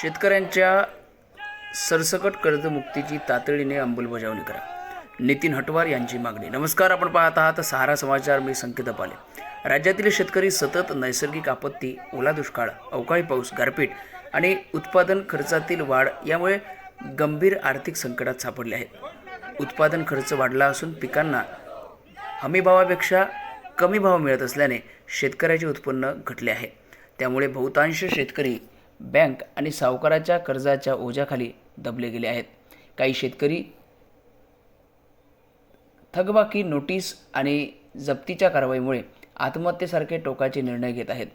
शेतकऱ्यांच्या सरसकट कर्जमुक्तीची तातडीने अंमलबजावणी करा. नितीन हटवार यांची मागणी. नमस्कार आपण पाहत आहात सहारा समाचार. मी संकेत पाले राज्यातील शेतकरी सतत नैसर्गिक आपत्ती ओला दुष्काळ अवकाळी पाऊस गारपीट आणि उत्पादन खर्चातील वाढ यामुळे गंभीर आर्थिक संकटात सापडले आहेत. उत्पादन खर्च वाढला असून पिकांना हमीभावापेक्षा कमी भाव मिळत असल्याने शेतकऱ्याचे उत्पन्न घटले आहे. त्यामुळे बहुतांश शेतकरी बँक आणि सावकाराच्या कर्जाच्या ओझ्याखाली दबले गेले आहेत. काही शेतकरी थकबाकी नोटीस आणि जप्तीच्या कारवाईमुळे आत्महत्येसारखे टोकाचे निर्णय घेत आहेत.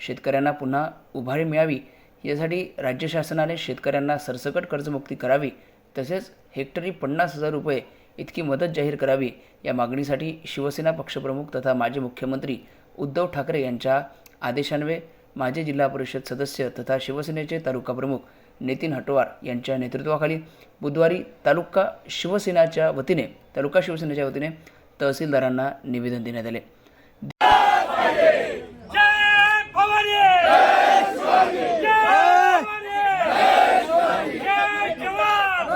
शेतकऱ्यांना पुन्हा उभारी मिळावी यासाठी राज्य शासनाने शेतकऱ्यांना सरसकट कर्जमुक्ती करावी तसेच हेक्टरी पन्नास हजार रुपये इतकी मदत जाहीर करावी या मागणीसाठी शिवसेना पक्षप्रमुख तथा माजी मुख्यमंत्री उद्धव ठाकरे यांच्या आदेशान्वये माजी जिल्हा परिषद सदस्य तथा शिवसेनेचे तालुका प्रमुख नितीन हटवार यांच्या नेतृत्वाखाली बुधवारी तालुका शिवसेनाच्या वतीने तालुका शिवसेनेच्या वतीने तहसीलदारांना निवेदन देण्यात आले जय भवानी जय भवानी जय जवान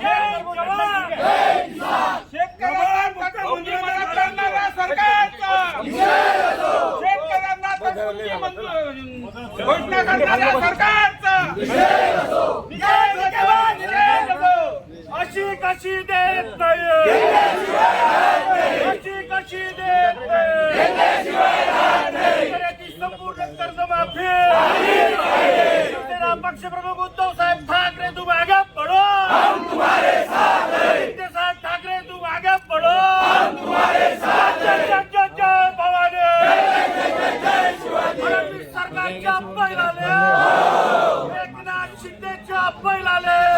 जय जवान शेतकऱ्यांना मुख्यमंत्री करणाऱ्या सरकारचा शेतकऱ्यांना मुख्यमंत्री घोषणा करणाऱ्या सरकारचा. अशी कशी देत नाही? अशी कशी देत नाही? संपूर्ण कर्जमाफी. पक्षप्रमुख उद्धव साहेब सरकारच्या बैलाले एकनाथ शिंदेच्या बैलाले